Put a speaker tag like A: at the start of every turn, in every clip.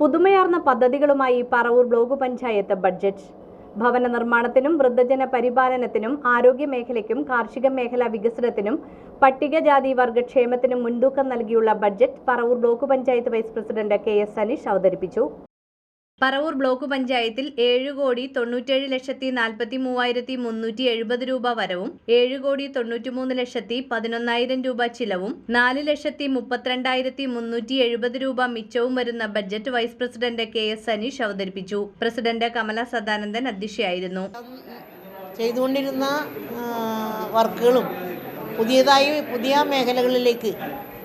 A: പുതുമയാർന്ന പദ്ധതികളുമായി Paravur block panchayat budget. ഭവന നിർമ്മാണത്തിനും വൃദ്ധജന പരിപാലനത്തിനും ആരോഗ്യ മേഖലയ്ക്കും കാർഷിക മേഖലാ വികസനത്തിനും പട്ടികജാതി വർഗക്ഷേമത്തിനും മുൻതൂക്കം നൽകിയുള്ള budget Paravur block panchayat vice president K S Saneesh അവതരിപ്പിച്ചു. പറവൂർ ബ്ലോക്ക് പഞ്ചായത്തിൽ ഏഴ് കോടി തൊണ്ണൂറ്റേഴ് ലക്ഷത്തി നാൽപ്പത്തി മൂവായിരത്തി മുന്നൂറ്റി എഴുപത് രൂപ വരവും ഏഴ് കോടി തൊണ്ണൂറ്റിമൂന്ന് ലക്ഷത്തി പതിനൊന്നായിരം രൂപ ചിലവും നാല് ലക്ഷത്തി മുപ്പത്തിരണ്ടായിരത്തി മുന്നൂറ്റി എഴുപത് രൂപ മിച്ചവും വരുന്ന budget vice president K S Anish അവതരിപ്പിച്ചു. പ്രസിഡന്റ് കമല സദാനന്ദൻ അധ്യക്ഷയായിരുന്നു.
B: ചെയ്തുകൊണ്ടിരുന്ന വർക്കുകളും പുതിയതായി പുതിയ മേഖലകളിലേക്ക്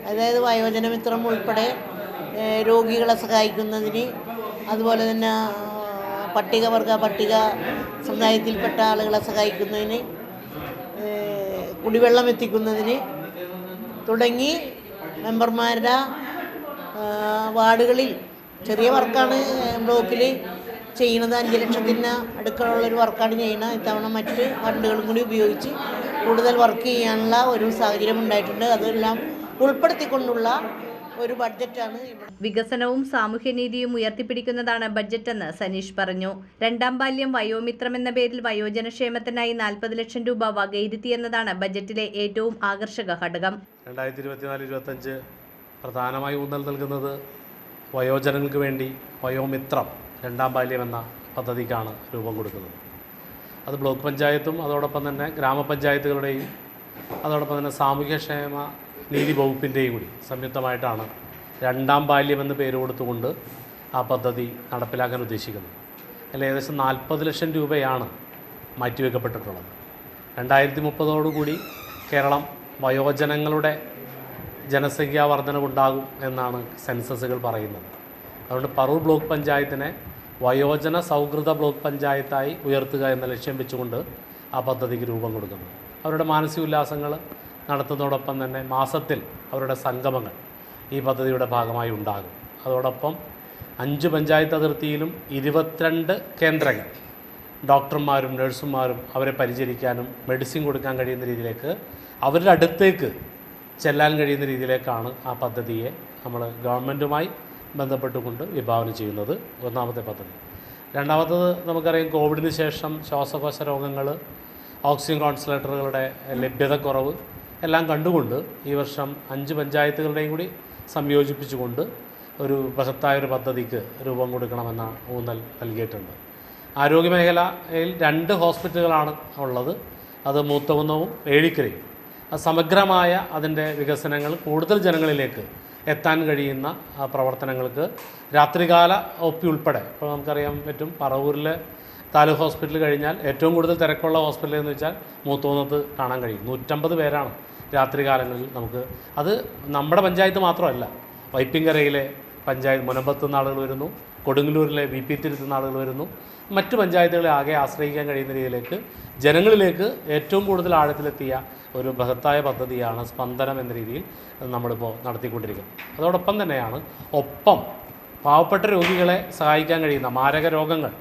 B: അതായത് വയോജനമിത്രം ഉൾപ്പെടെ രോഗികളെ സഹായിക്കുന്നതിന് അതുപോലെ തന്നെ പട്ടികവർഗ പട്ടിക സമുദായത്തിൽപ്പെട്ട ആളുകളെ സഹായിക്കുന്നതിന് കുടിവെള്ളം എത്തിക്കുന്നതിന് തുടങ്ങി മെമ്പർമാരുടെ വാർഡുകളിൽ ചെറിയ വർക്കാണ് ബ്ലോക്കിൽ ചെയ്യുന്നത്. അഞ്ച് ലക്ഷത്തിന് അടുക്കളുള്ളൊരു വർക്കാണ് ചെയ്യുന്നത്. ഇത്തവണ മറ്റ് ഫണ്ടുകളും കൂടി ഉപയോഗിച്ച് കൂടുതൽ വർക്ക് ചെയ്യാനുള്ള ഒരു സാഹചര്യം ഉണ്ടായിട്ടുണ്ട്. അതെല്ലാം ഉൾപ്പെടുത്തിക്കൊണ്ടുള്ള ഒരു ബഡ്ജറ്റാണ്
A: വികസനവും സാമൂഹ്യനീതിയും ഉയർത്തിപ്പിടിക്കുന്നതാണ് ബഡ്ജറ്റെന്ന് സനീഷ് പറഞ്ഞു. രണ്ടാം ബാല്യം വയോമിത്രം എന്ന പേരിൽ വയോജനക്ഷേമത്തിനായി നാൽപ്പത് ലക്ഷം രൂപ വകയിരുത്തിയെന്നതാണ് ബജറ്റിലെ ഏറ്റവും ആകർഷക ഘടകം.
C: രണ്ടായിരത്തി ഇരുപത്തിനാല് ഇരുപത്തഞ്ച് പ്രധാനമായി ഊന്നൽ നൽകുന്നത് വയോജനങ്ങൾക്ക് വേണ്ടി വയോമിത്രം രണ്ടാം ബാല്യം എന്ന പദ്ധതിക്കാണ് രൂപം കൊടുക്കുന്നത്. അത് ബ്ലോക്ക് പഞ്ചായത്തും അതോടൊപ്പം തന്നെ ഗ്രാമപഞ്ചായത്തുകളുടെയും അതോടൊപ്പം തന്നെ സാമൂഹ്യക്ഷേമ നീതി വകുപ്പിന്റെയും കൂടി സംയുക്തമായിട്ടാണ് രണ്ടാം ബാല്യം എന്ന് പേര് കൊടുത്തുകൊണ്ട് ആ പദ്ധതി നടപ്പിലാക്കാൻ ഉദ്ദേശിക്കുന്നത്. അതിൽ ഏകദേശം നാൽപ്പത് ലക്ഷം രൂപയാണ് മാറ്റിവെക്കപ്പെട്ടിട്ടുള്ളത്. രണ്ടായിരത്തി മുപ്പതോടുകൂടി കേരളം വയോജനങ്ങളുടെ ജനസംഖ്യാ വർധനവുണ്ടാകും എന്നാണ് സെൻസസുകൾ പറയുന്നത്. അതുകൊണ്ട് പറൂർ ബ്ലോക്ക് പഞ്ചായത്തിനെ വയോജന സൗഹൃദ ബ്ലോക്ക് പഞ്ചായത്തായി ഉയർത്തുക എന്ന ലക്ഷ്യം വെച്ചുകൊണ്ട് ആ പദ്ധതിക്ക് രൂപം കൊടുക്കുന്നു. അവരുടെ മാനസിക ഉല്ലാസങ്ങൾ നടത്തുന്നതോടൊപ്പം തന്നെ മാസത്തിൽ അവരുടെ സംഗമങ്ങൾ ഈ പദ്ധതിയുടെ ഭാഗമായി ഉണ്ടാകും. അതോടൊപ്പം അഞ്ച് പഞ്ചായത്ത് അതിർത്തിയിലും ഇരുപത്തിരണ്ട് കേന്ദ്രങ്ങൾ ഡോക്ടർമാരും നഴ്സുമാരും അവരെ പരിചരിക്കാനും മെഡിസിൻ കൊടുക്കാൻ കഴിയുന്ന രീതിയിലേക്ക് അവരുടെ അടുത്തേക്ക് ചെല്ലാൻ കഴിയുന്ന രീതിയിലേക്കാണ് ആ പദ്ധതിയെ നമ്മൾ ഗവൺമെന്റുമായി ബന്ധപ്പെട്ടുകൊണ്ട് വിഭാവനം ചെയ്യുന്നത് ഒന്നാമത്തെ പദ്ധതി. രണ്ടാമത്തത് നമുക്കറിയാം കോവിഡിന് ശേഷം ശ്വാസകോശ രോഗങ്ങൾ ഓക്സിജൻ കോൺസെൻട്രേറ്ററുകളുടെ ലഭ്യതക്കുറവ് എല്ലാം കണ്ടുകൊണ്ട് ഈ വർഷം അഞ്ച് പഞ്ചായത്തുകളുടെയും കൂടി സംയോജിപ്പിച്ചുകൊണ്ട് ഒരു പ്രസക്തായ ഒരു പദ്ധതിക്ക് രൂപം കൊടുക്കണമെന്ന ഊന്നൽ നൽകിയിട്ടുണ്ട്. ആരോഗ്യമേഖലയിൽ രണ്ട് ഹോസ്പിറ്റലുകളാണ് ഉള്ളത്. അത് മൂത്തകുന്നവും ഏഴിക്കരയും സമഗ്രമായ അതിന്റെ വികസനങ്ങൾ കൂടുതൽ ജനങ്ങളിലേക്ക് എത്താൻ കഴിയുന്ന പ്രവർത്തനങ്ങൾക്ക് രാത്രികാല ഒ പി ഉൾപ്പെടെ ഇപ്പോൾ നമുക്കറിയാൻ പറ്റും പറവൂരിലെ താലൂക്ക് ഹോസ്പിറ്റൽ കഴിഞ്ഞാൽ ഏറ്റവും കൂടുതൽ തിരക്കുള്ള ഹോസ്പിറ്റൽ എന്ന് വെച്ചാൽ മൂത്തോന്നത്ത് കാണാൻ കഴിയും. നൂറ്റമ്പത് പേരാണ് രാത്രികാലങ്ങളിൽ നമുക്ക് അത് നമ്മുടെ പഞ്ചായത്ത് മാത്രമല്ല. വൈപ്പിങ്കരയിലെ പഞ്ചായത്ത് മുനമ്പത്ത് നിന്ന് ആളുകൾ വരുന്നു. കൊടുങ്ങല്ലൂരിലെ വി പി തിരുത്തുന്ന ആളുകൾ വരുന്നു. മറ്റ് പഞ്ചായത്തുകളെ ആകെ ആശ്രയിക്കാൻ കഴിയുന്ന രീതിയിലേക്ക് ജനങ്ങളിലേക്ക് ഏറ്റവും കൂടുതൽ ആഴത്തിലെത്തിയ ഒരു ബൃഹത്തായ പദ്ധതിയാണ് സ്പന്ദനം എന്ന രീതിയിൽ നമ്മളിപ്പോൾ നടത്തിക്കൊണ്ടിരിക്കുന്നത്. അതോടൊപ്പം തന്നെയാണ് ഒപ്പം പാവപ്പെട്ട രോഗികളെ സഹായിക്കാൻ കഴിയുന്ന മാരക രോഗങ്ങൾ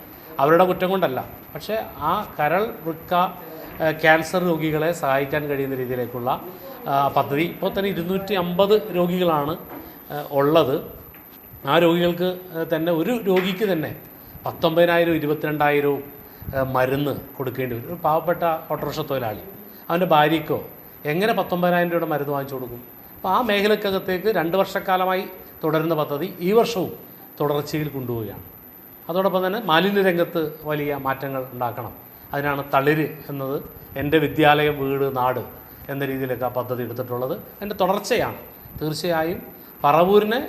C: അവരുടെ കുറ്റം കൊണ്ടല്ല. പക്ഷേ ആ കരൾ വൃക്ക ക്യാൻസർ രോഗികളെ സഹായിക്കാൻ കഴിയുന്ന രീതിയിലേക്കുള്ള പദ്ധതി. ഇപ്പോൾ തന്നെ ഇരുന്നൂറ്റി അമ്പത് രോഗികളാണ് ഉള്ളത്. ആ രോഗികൾക്ക് തന്നെ ഒരു രോഗിക്ക് തന്നെ പത്തൊമ്പതിനായിരവും ഇരുപത്തിരണ്ടായിരവും മരുന്ന് കൊടുക്കേണ്ടി വരും. ഒരു പാവപ്പെട്ട ഓട്ടോറിക്ഷ തൊഴിലാളി അവന്റെ ഭാര്യയ്ക്കോ എങ്ങനെ പത്തൊമ്പതിനായിരം രൂപയുടെ മരുന്ന് വാങ്ങിച്ചു കൊടുക്കും? അപ്പോൾ ആ മേഖലക്കകത്തേക്ക് രണ്ട് വർഷക്കാലമായി തുടരുന്ന പദ്ധതി ഈ വർഷവും തുടർച്ചയിൽ കൊണ്ടുപോവുകയാണ്. അതോടൊപ്പം തന്നെ മാലിന്യ രംഗത്ത് വലിയ മാറ്റങ്ങൾ ഉണ്ടാക്കണം. അതിനാണ് തളിര് എന്നത് എന്റെ വിദ്യാലയം വീട് നാട് എന്ന രീതിയിലൊക്കെ ആ പദ്ധതി എടുത്തിട്ടുള്ളത്. എന്റെ തുടർച്ചയാണ്. തീർച്ചയായും പറവൂരിനെ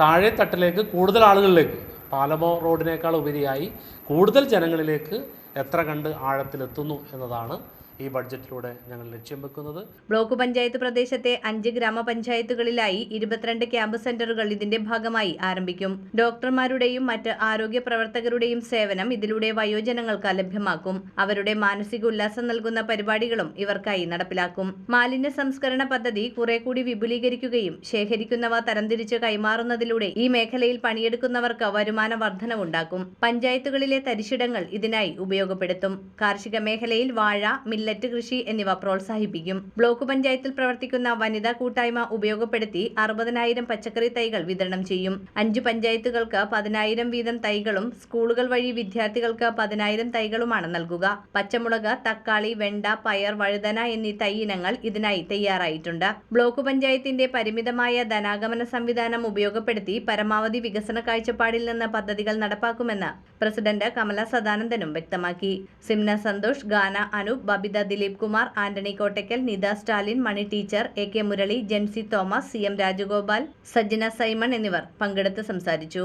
C: താഴെ തട്ടിലേക്ക് കൂടുതൽ ആളുകളിലേക്ക് പാലമോ റോഡിനേക്കാൾ ഉപരിയായി കൂടുതൽ ജനങ്ങളിലേക്ക് എത്ര കണ്ട് ആഴത്തിലെത്തുന്നു എന്നതാണ് ഈ ബഡ്ജറ്റിലൂടെ ഞങ്ങൾ ലക്ഷ്യം വെക്കുന്നത്.
A: ബ്ലോക്ക് പഞ്ചായത്ത് പ്രദേശത്തെ അഞ്ച് ഗ്രാമപഞ്ചായത്തുകളിലായി ഇരുപത്തിരണ്ട് ക്യാമ്പ് സെന്ററുകൾ ഇതിന്റെ ഭാഗമായി ആരംഭിക്കും. ഡോക്ടർമാരുടെയും മറ്റ് ആരോഗ്യ പ്രവർത്തകരുടെയും സേവനം ഇതിലൂടെ വയോജനങ്ങൾക്ക് ലഭ്യമാക്കും. അവരുടെ മാനസിക ഉല്ലാസം നൽകുന്ന പരിപാടികളും ഇവർക്കായി നടപ്പിലാക്കും. മാലിന്യ സംസ്കരണ പദ്ധതി കുറെ കൂടി വിപുലീകരിക്കുകയും ശേഖരിക്കുന്നവ തരംതിരിച്ച് കൈമാറുന്നതിലൂടെ ഈ മേഖലയിൽ പണിയെടുക്കുന്നവർക്ക് വരുമാന വർധനവുണ്ടാക്കും. പഞ്ചായത്തുകളിലെ തരിശിടങ്ങൾ ഇതിനായി ഉപയോഗപ്പെടുത്തും. കാർഷിക മേഖലയിൽ വാഴ മില്ല മില്ലറ്റ് കൃഷി എന്നിവ പ്രോത്സാഹിപ്പിക്കും. ബ്ലോക്ക് പഞ്ചായത്തിൽ പ്രവർത്തിക്കുന്ന വനിതാ കൂട്ടായ്മ ഉപയോഗപ്പെടുത്തി അറുപതിനായിരം പച്ചക്കറി തൈകൾ വിതരണം ചെയ്യും. അഞ്ച് പഞ്ചായത്തുകൾക്ക് പതിനായിരം വീതം തൈകളും സ്കൂളുകൾ വഴി വിദ്യാർത്ഥികൾക്ക് പതിനായിരം തൈകളുമാണ് നൽകുക. പച്ചമുളക് തക്കാളി വെണ്ട പയർ വഴുതന എന്നീ തൈ ഇനങ്ങൾ ഇതിനായി തയ്യാറായിട്ടുണ്ട്. ബ്ലോക്ക് പഞ്ചായത്തിന്റെ പരിമിതമായ ധനാഗമന സംവിധാനം ഉപയോഗപ്പെടുത്തി പരമാവധി വികസന കാഴ്ചപ്പാടിൽ നിന്ന് പദ്ധതികൾ നടപ്പാക്കുമെന്ന് പ്രസിഡന്റ് കമല സദാനന്ദനും വ്യക്തമാക്കി. Simna Santhosh Gana Anoop Babitha Dileep Kumar Antony Kottakkal Nitha Stalin Mani teacher A K Murali Jency Thomas C M Rajagopal Sajjana Simon എന്നിവർ പങ്കെടുത്ത് സംസാരിച്ചു.